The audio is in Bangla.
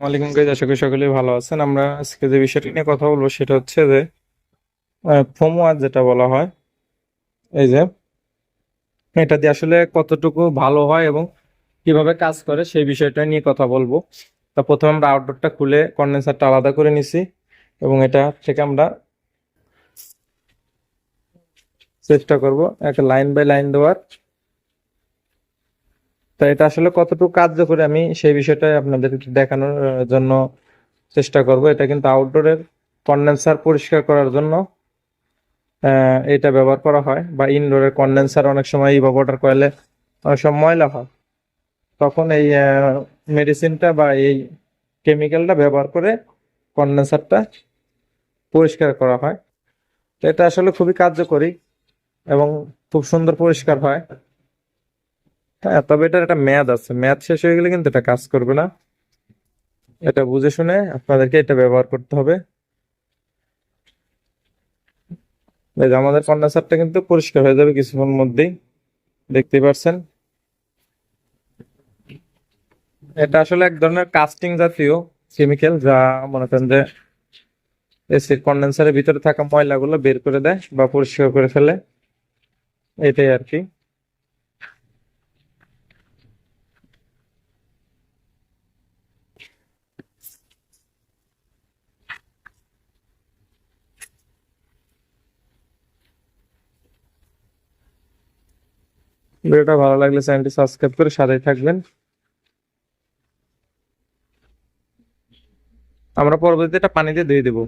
ওয়ালাইকুম গাইজ আশা করি সকলেই ভালো আছেন। আমরা আজকে যে বিষয়টি নিয়ে কথা বলব সেটা হচ্ছে যে ফোমোয়ার যেটা বলা হয়, এই যে, এটা দিয়ে আসলে কতটুকু ভালো হয় এবং কীভাবে কাজ করে সেই বিষয়টা নিয়ে কথা বলব। তা প্রথমে আমরা আউটডোরটা খুলে কন্ডেন্সারটা আলাদা করে নিছি এবং এটা থেকে আমরা চেষ্টা করব একটা লাইন বাই লাইন দেওয়ার। তো এটা আসলে কতটুকু কার্যকরী আমি সেই বিষয়টা আপনাদের দেখানোর জন্য চেষ্টা করব। এটা কিন্তু আউটডোরের কন্ডেন্সার পরিষ্কার করার জন্য এটা ব্যবহার করা হয় বা ইনডোরের কন্ডেন্সার অনেক সময় ইভাপোরেটর কয়েলে অনেক সময় ময়লা হয়। তখন এই মেডিসিনটা বা এই কেমিক্যালটা ব্যবহার করে কন্ডেন্সারটা পরিষ্কার করা হয়। তো এটা আসলে খুবই কার্যকরী এবং খুব সুন্দর পরিষ্কার হয়। হ্যাঁ তবে এটার একটা মেয়াদ আছে। মেয়াদ শেষ হয়ে গেলে কিন্তু এটা কাজ করবে না। এটা বুঝে শুনে আপনাদেরকে এটা ব্যবহার করতে হবে। আমাদের কন্ডেন্সারটা কিন্তু পরিষ্কার হয়ে যাবে কিছুক্ষণ মধ্যেই। দেখতে পাচ্ছেন এটা আসলে এক ধরনের কাস্টিং জাতীয় কেমিক্যাল যা মনে করেন যে এসির কন্ডেন্সারের ভিতরে থাকা ময়লাগুলো বের করে দেয় বা পরিষ্কার করে ফেলে। এটাই আর কি। ভিডিওটা ভালো লাগলে চ্যানেলটি সাবস্ক্রাইব করে সাথেই থাকবেন। আমরা পরবর্তীতে এটা পানিতে দিয়ে দেবো।